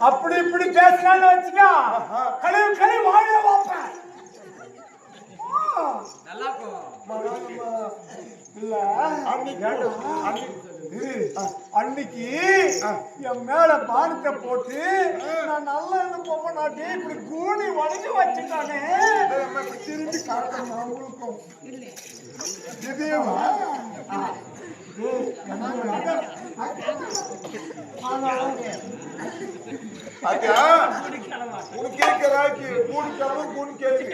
அப்படி இப்படி பேசினான்னு வச்சுக்கோ. கழிவு கழிவு வாழ பார்ப்பேன் நல்லா இருக்கும். இல்ல. அன்னைக்கு என் மேல பானத்தை போட்டு நான் நல்லா போக நாட்டி இப்படி கூணி வளைஞ்சு வச்சுட்டானே. திரும்பி காட்டணும் அவங்களுக்கும். அக்கா உனக்கு இருக்கிறாக்கி மூணு கிழமை மூணு கேள்வி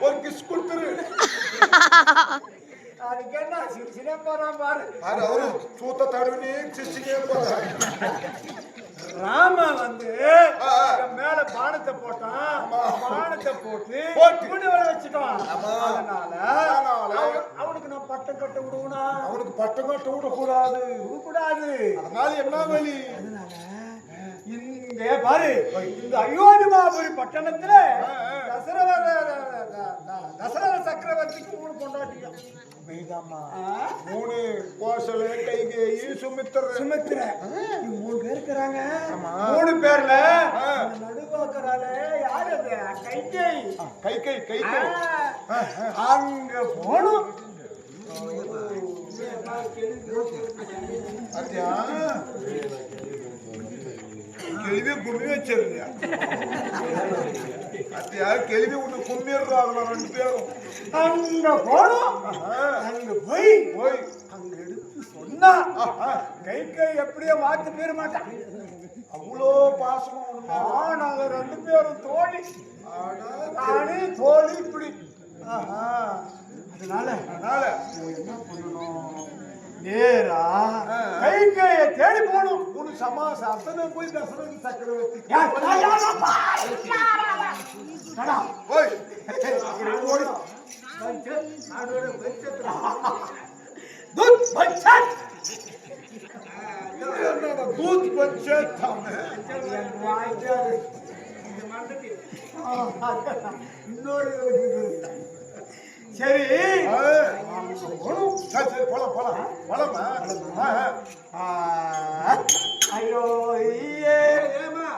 ஒரு கிஸ் கொடுத்துரு என்ன சிறப்பாரா பாரு அது அவரு சூத்த தடவி சிசிக்கே போறாரு ராம வந்து ஆ, ஆ. என் மேல பானத்தை போட்டான் பானத்தை போட்டு போட்டு. கூண்டு வர வச்சுட்டான் ஆமா. அதனால அதனால? அவ- அவனுக்கு நான் பட்டம் கட்ட விடுவனா அவனுக்கு பட்டம் கட்ட விடக்கூடாது கூடாது அதனால என்ன வழி இங்க பாரு இந்த அயோத்திமாபுரி பட்டணத்துல ஆ, ஆ. தசரத சக்கரவர்த்திக்கு மூணு பொண்டாட்டியும் மெய்தாம்மா மூணு கோசல கைகேயி சுமித்திர சுமித்திர மூணு பேர் இருக்கிறாங்க. மூணு பேர்ல. நடுவாக்குறாளே யாரு அது? கைகை. கை கை கை கை ஆ, அங்க போனோம். அத்தியா கேள்வி கும்மி வச்சிருந்தியா அத்தியா கேள்வி உன்னை கும்மிடுறாங்களா ரெண்டு பேரும். அங்க போனோம். அங்க போய் போய். அங்க எடுத்து சொன்னா. கை கை எப்படியோ மாத்து பேர மாட்டான் அவ்வளோ பாசமா உண்மை ஆ, நாங்க ரெண்டு பேரும் தோழி. நானே தோழி இப்படி. அதனால அதனால. என்ன பண்ணணும்? நேரா. கை கைய தேடி போகணும் உன் சமாச அத்தனை போய் தசரதி சக்கரவர்த்தி வாய்க்காரு. இந்த மண்டபி. ஆ, இன்னொரு. சரி சரி சரி போலாம் போலாம் போலாமா ஐயோ ஏமா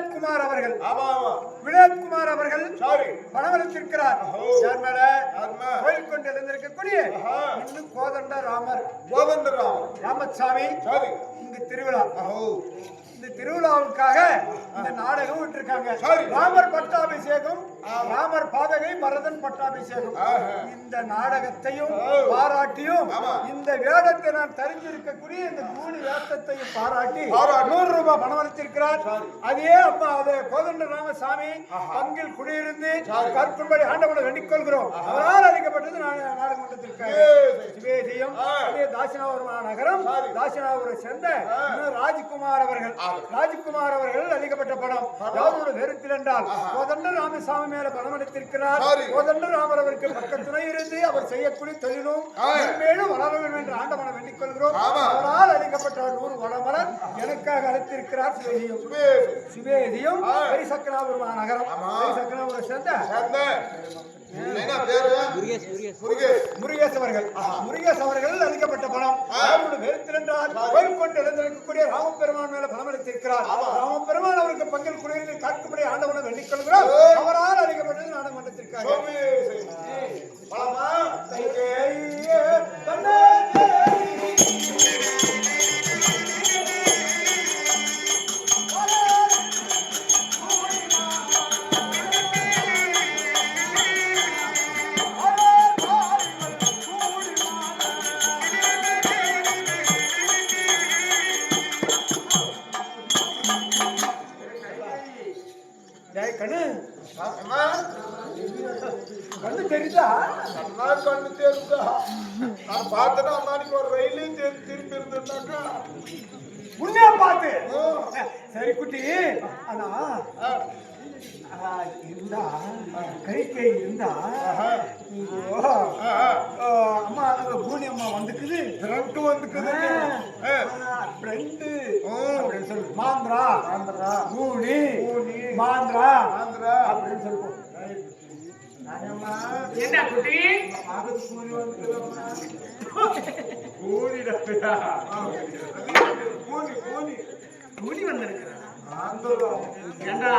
அவர்கள். ஆமா வினோத்குமார் அவர்கள் ஓ. யார் மேல? ஆமா. கோயில் கொண்டு எழுந்திருக்கக்கூடிய ஆஹா. இன்னும் கோதண்ட ராமர். கோதண்டராமன் ராமசாமி. சாரி இங்கு திருவிழா. இந்த திருவிழாவுக்காக இந்த நாடகம் விட்டுருக்காங்க. ராமர் பட்டாபிஷேகம் ராமர் பாதகை பரதன் பட்டாபிஷேகம். இந்த நாடகத்தையும். பாராட்டியும். இந்த வேடத்தை நான் தெரிஞ்சிருக்கக்கூடிய இந்த மூணு வேஷத்தையும் பாராட்டி. நூறு ரூபாய் பணம் அளித்திருக்கிறார் அதே அப்பா அது கோதண்ட ராமசாமி பங்கில் குடியிருந்து. கற்கும்படி ஆண்டவனை வேண்டிக் கொள்கிறோம் அவரால் அளிக்கப்பட்டது நா- நாடகம் மன்றத்திற்காக ஏய். சிவேதியம் ஆ. அதே தாசினாபுரம் நகரம். தாசினாபுரம் சேர்ந்த ராஜ்குமார் அவர்கள். ராஜ்குமார் அவர்கள் அளிக்கப்பட்ட பணம் அதாவது ஒரு நேரத்தில் என்றால் கோதண்ட ராமசாமி மேல பணம் அளித்திருக்கிறார். கோதண்ட ராமர் அவருக்கு பக்கத்துணை இருந்து அவர் செய்யக்கூடிய தொழிலும். மேலும் வளர வேண்டும் என்று ஆண்டவனை வேண்டிக் கொள்கிறோம். அவரால் அளிக்கப்பட்ட நூறு வடமலர் எனக்காக அளித்திருக்கிறார் சிவேதியம். சிவேதியம் ஆ. சக்கராபுரம் நகரம். ஆமா. சக்கராபுரம் சேர்ந்த முருகேஷ் அவர்கள். முருகேஷ் அவர்கள் அளிக்கப்பட்ட பணம் அவருடைய வெறுத்திருந்தால் கோயில் கொண்டு எழுந்திருக்கக்கூடிய ராமபெருமான் மேல பணம் அளித்திருக்கிறார் ராமபெருமான் அவருக்கு பங்கில் குடியிருந்து காக்கும்படி ஆண்டவனை வேண்டிக் கொள்கிறோம் அவரால் நாடாளுமன்றத்திற்காக சுபேஷ் உன்னைய பார்த்து. சரி குட்டி ஆனா இருந்தா கை கை இருந்தா அம்மா அங்க பூனி அம்மா வந்துக்குது. திரண்டு வந்துக்குது. ஃப்ரெண்டு. அப்படின்னு சொல்லு. மாந்திரா. ஆந்திரா பூனி. பூனி. மாந்திரா. ஆந்திரா அப்படின்னு சொல்லுவோம் என்ன குட்டி? பூனி வந்துக்குதம்மா. கூடிடா கூனி கூலி துணி வந்திருக்கிறேன் ஆந்திரா ஏண்டா?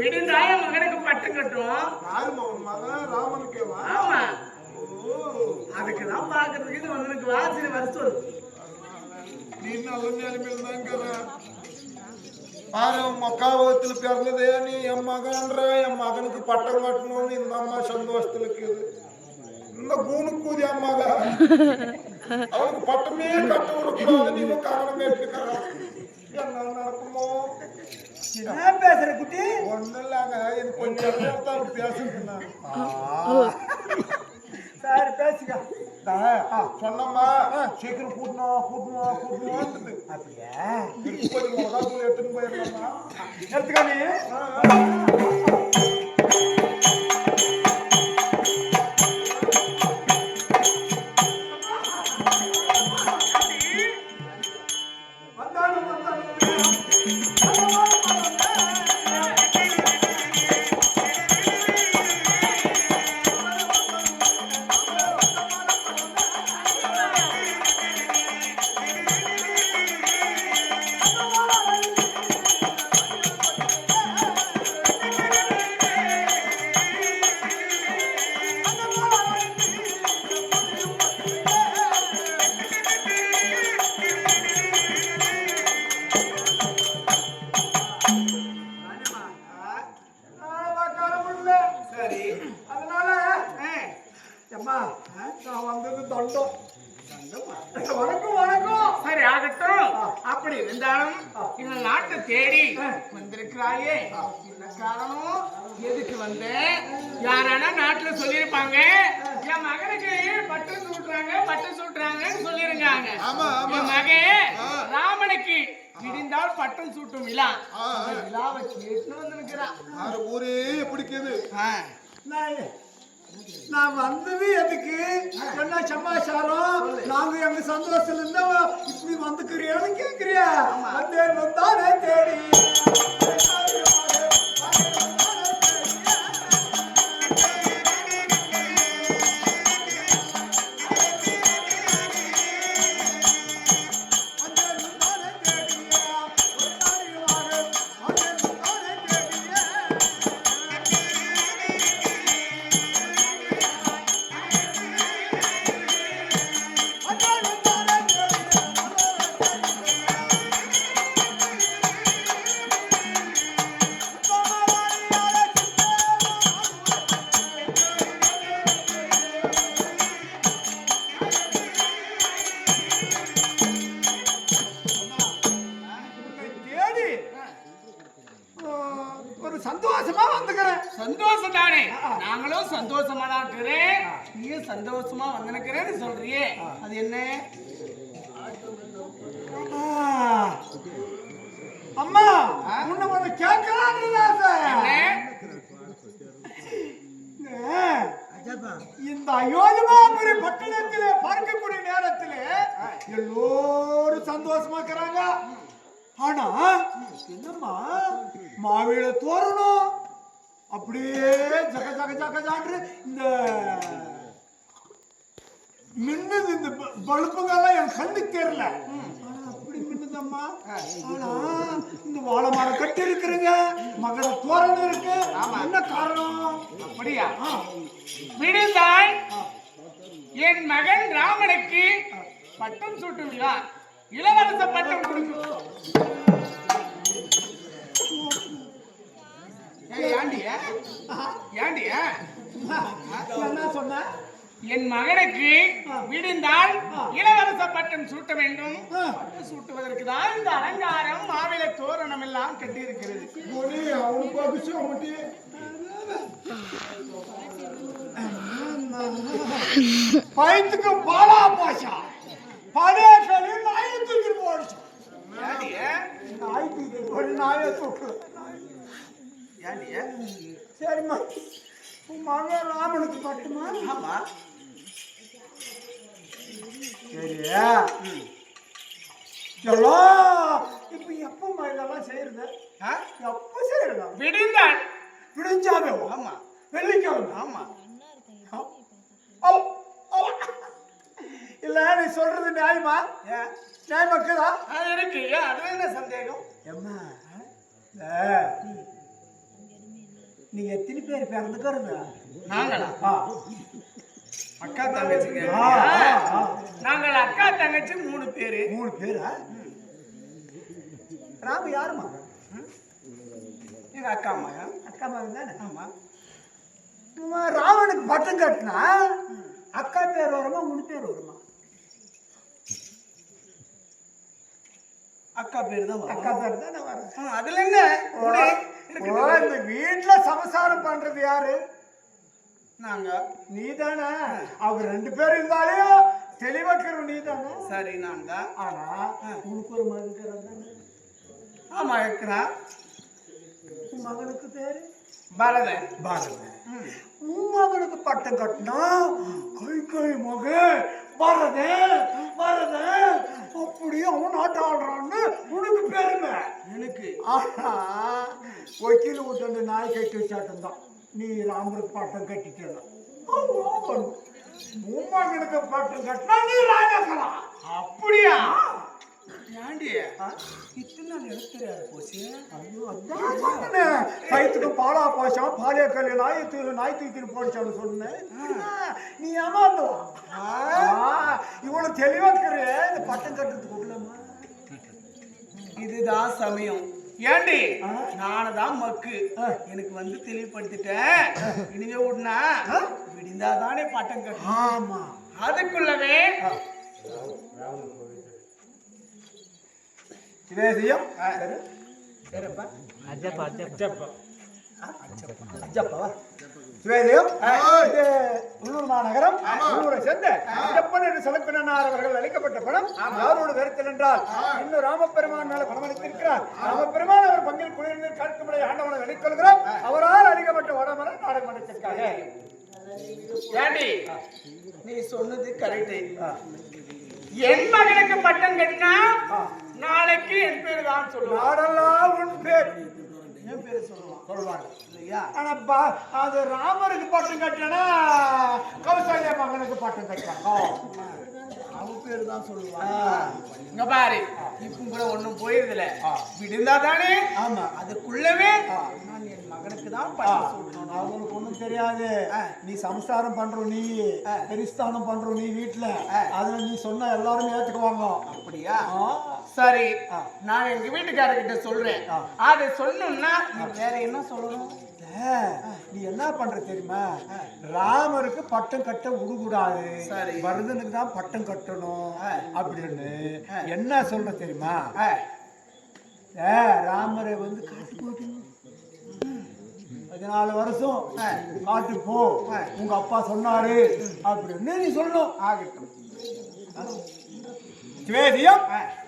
விடுந்தாய மகனுக்கு பட்டு கட்டும். யாருமா உன் மகன் ராமனுக்கேவா ஆமா. ஓ அதுக்கு தான் பாக்குறதுக்கு இது மகனுக்கு வாசனை வர சொல்லு. நீ நல்ல நிலைமையில் தாங்கிற பாரு மக்காவகத்தில் பிறந்ததே நீ என் மகன்ற என் மகனுக்கு பட்டம் கட்டணும்னு இந்த அம்மா சந்தோஷத்துல இருக்குது. இந்த கூணுக்கூதி அம்மாவ. அவனுக்கு பட்டமே கட்ட விடக்கூடாது நீ காரணம் கேட்டுக்கிற என்ன நடக்குமோ? என்ன பேசுற குட்டி? ஒன்றும் இல்லைங்க. எனக்கு கொஞ்சம் நேரத்தான் பேசுறேன் சரி பேசுங்க. சொன்னம்மா. சீக்கிரம் கூட்டணும் கூட்டணும் கூட்டணும் அப்படியா? கொஞ்சம் எடுத்துன்னு போயிடலாமா? எடுத்துக்கோ அப்படி இருந்தாலும் இந்த நாட்டை தேடி வந்திருக்கிறாயே. என்ன காரணம் எதுக்கு வந்த யாரானா நாட்டுல சொல்லியிருப்பாங்க. என் மகனுக்கு பட்டு சூட்டுறாங்க பட்டு சூட்டுறாங்கன்னு ஆமா. என் மகன். ராமனுக்கு இடிந்தால் பட்டம் சூட்டும் விழா. விழாவை கேட்டு வந்திருக்கிறான் ஊரே பிடிக்குது. நான் நான் வந்தது எதுக்கு? என்ன சமாச்சாரம்? நாங்க எங்க சந்தோஷத்துல இருந்தா இப்படி வந்துக்கிறியான்னு கேக்குறியா? வந்தேன் வந்தானே தேடி தேடி. சந்தோஷமா வந்துக்கிறேன். சந்தோஷம் தானே? நாங்களும் சந்தோஷமா தான் இருக்கிறேன் நீயும் சந்தோஷமா வந்திருக்கிறேன்னு சொல்றியே. அது என்ன. அம்மா உன்னை கேட்கலான்னு என்ன? இந்த அயோத்தியாபுரி பட்டணத்திலே பார்க்கக்கூடிய நேரத்திலே எல்லோரும் சந்தோஷமா இருக்கிறாங்க. ஆனா என்னம்மா? மாவிள தோரணும். அப்படியே ஜக ஜக ஜக ஜான்று இந்த மின்னுது இந்த ப- பல்புங்கெல்லாம் என் கண்ணுக்கு தெரியல. அப்படி மின்னுதம்மா. ஆனா இந்த வாழை மரம் கட்டி இருக்கிறீங்க. மகர தோரணம் இருக்கு. என்ன காரணம்? அப்படியா? விடுதாய். என் மகன் ராமனுக்கு பட்டம் சூட்டு விழா இளவரச பட்டம் கொடுக்கும் சொன்ன? என் மகனுக்கு விடுந்தால் இளவரச பட்டம் சூட்ட வேண்டும். பட்டம் சூட்டுவதற்கு தான் இந்த அலங்காரம் மாவில தோரணம் எல்லாம் கட்டியிருக்கிறது பயத்துக்கு பாலா பாஷா. பழைய நாய் தூக்கி போடு நாயை தூக்கு. ஏண்டியா சரிம்மா. உன் மகன் ராமனுக்கு பட்டுமா? ஆமா. சரியா? இப்ப எப்பமா இதெல்லாம் செய்யறது? எப்ப செய்யறதா? விடிந்தாள். விடிஞ்சாவே ஆமா. வெள்ளிக்கிழமை? ஆமா. இல்ல நீ சொல்றது நியாயமா? நியாயமாக்குதா அது இருக்கு. அதுல என்ன சந்தேகம்? எம்மா நீங்க எத்தனை பேர் பிறந்துக்கிறது நாங்களா? அக்கா தங்கச்சிங்க. ஆ. நாங்கள் அக்கா தங்கச்சி மூணு பேரு. மூணு பேரா? ராம யாருமா எங்க அக்கா அம்மாயா அக்கா மகன் தானே? ஆமா. ராவனுக்கு பட்டம் கட்டினா அக்கா பேர் வருமா மூணு பேர் வருமா? அக்கா பேரு தான். அக்கா பேர் தானே அதுல என்ன? இந்த வீட்டுல சமசாரம் பண்றது யாரு? நாங்க. நீதானே? அவங்க ரெண்டு பேரும் இருந்தாலே தெளிவாக்கிறவன் நீதானே? சரி நான் தான் ஆனா உனக்கு ஒரு மகன் இருக்கிறான் தானே? ஆமா இருக்கிறா உன் மகனுக்கு பேரு? பரதன் பாரதன் ம். உன் மகனுக்கு பட்டம் கட்டினா கை கை மகன். பாரதன் பாரதன் அப்படியே அவன் ஆட்டம் ஆடுறான்னு உனக்கு பெருமை. எனக்கு. ஆனா வக்கீல் விட்டு நாய் கட்டி வச்சாட்டம் தான் நீ ராமருக்கு பட்டம் கட்டிட்டேன் உன் மகனுக்கு பட்டம் கட்டினா நீ ராஜாக்கலாம் அப்படியா? ஏண்டி? இத்தனை நாள் தெரியாது போச்சு? ஐயோ அதான் வயிற்றுக்கு பாலா பாய்ச்சோம் பாலிய கல்லு நாய் சொன்னேன். நீ ஏமாந்தவா இவ்வளவு தெளிவா இருக்கிற. இந்த பட்டம் கட்டுறதுக்கு உள்ளமா இதுதான் சமயம். ஏண்டி? ஆ? நானு தான் மக்கு. எனக்கு வந்து தெளிவுபடுத்திட்டேன். இனிமே விடுனா விடிந்தாதானே பட்டம் கட்டும் ஆமா. அதுக்குள்ளவே அஜப்பா சிவேதியம் இது உள்ளூர் மாநகரம் உள்ளூரை சேர்ந்த அஜப்பன் என்று சொல்லப்பினார் அவர்கள் அளிக்கப்பட்ட பணம் யாரோடு வெறுத்தல் என்றால் இன்னும் ராமபெருமான் மேல பணம் அளித்திருக்கிறார் ராமபெருமான் அவர் பங்கில் குடியிருந்த காட்டுமுறை ஆண்டவனை வெளிக்கொள்கிறோம் அவரால் அளிக்கப்பட்ட வடமர நாடகமன்றத்திற்காக ஏண்டி நீ சொன்னது கரெக்ட் என் மகனுக்கு பட்டம் கட்டினா நாளைக்கு என் பேரு தான் சொல்லுவான். நாடெல்லாம் உன் பேர். என் பேரு சொல்லுவான். சொல்வாங்க இல்லையா? ஆனா அது ராமருக்கு பட்டம் கட்டினா கௌசல்யா மகனுக்கு பட்டம் கட்டுறாங்க அவன் பேரு தான் சொல்லுவான் இங்க பாரு. இப்ப கூட ஒண்ணும் போயிருதுல விடுந்தா தானே ஆமா. அதுக்குள்ளவே நான் என் மகனுக்கு தான் அவங்களுக்கு ஒண்ணும் தெரியாது. நீ சம்சாரம் பண்ற நீ பெரிஸ்தானம் பண்ற நீ வீட்டுல அதுல நீ சொன்னா எல்லாரும் ஏத்துக்குவாங்க. அப்படியா. சரி. நான் எங்க வீட்டுக்காரர்கிட்ட சொல்றேன். அதை சொல்லணும்னா வேற என்ன சொல்லணும்? நீ என்ன பண்ற தெரியுமா? ராமருக்கு பட்டம் கட்ட விடக்கூடாது. சரி. பரதனுக்கு தான் பட்டம் கட்டணும் அப்படின்னு என்ன சொல்ற தெரியுமா? ராமரை வந்து காட்டு போட்டு பதினாலு வருஷம். காட்டு போ. உங்க அப்பா சொன்னாரு. அப்படின்னு நீ சொல்லணும். ஆகட்டும். சிவேதியம்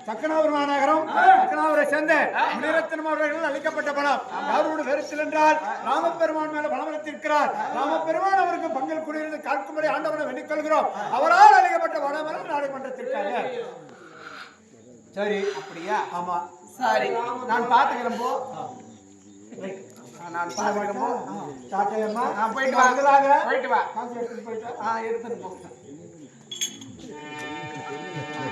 சக்கனாபுரம் மாநகரம் சக்கனாபுரை சேர்ந்த முனிரத்னம் அவர்கள் அளிக்கப்பட்ட பணம். யாரோடு வெறுத்தில் என்றால் ராமபெருமான் மேல பணம் அளித்திருக்கிறார் ராமபெருமான் அவருக்கு பங்கில் குடியிருந்து காக்கும்படி ஆண்டவனை வேண்டிக் கொள்கிறோம் அவரால் அளிக்கப்பட்ட வடமரம் நாடுமன்றத்திற்காக சரி அப்படியா? ஆமா. சரி. நான் பாத்துக்கிறேன் போ. நான் நான் போயிட்டு வா. வந்துடாத. போயிட்டு வா. காசு எடுத்துட்டு போயிட்டு. ஆ எடுத்துட்டு போ.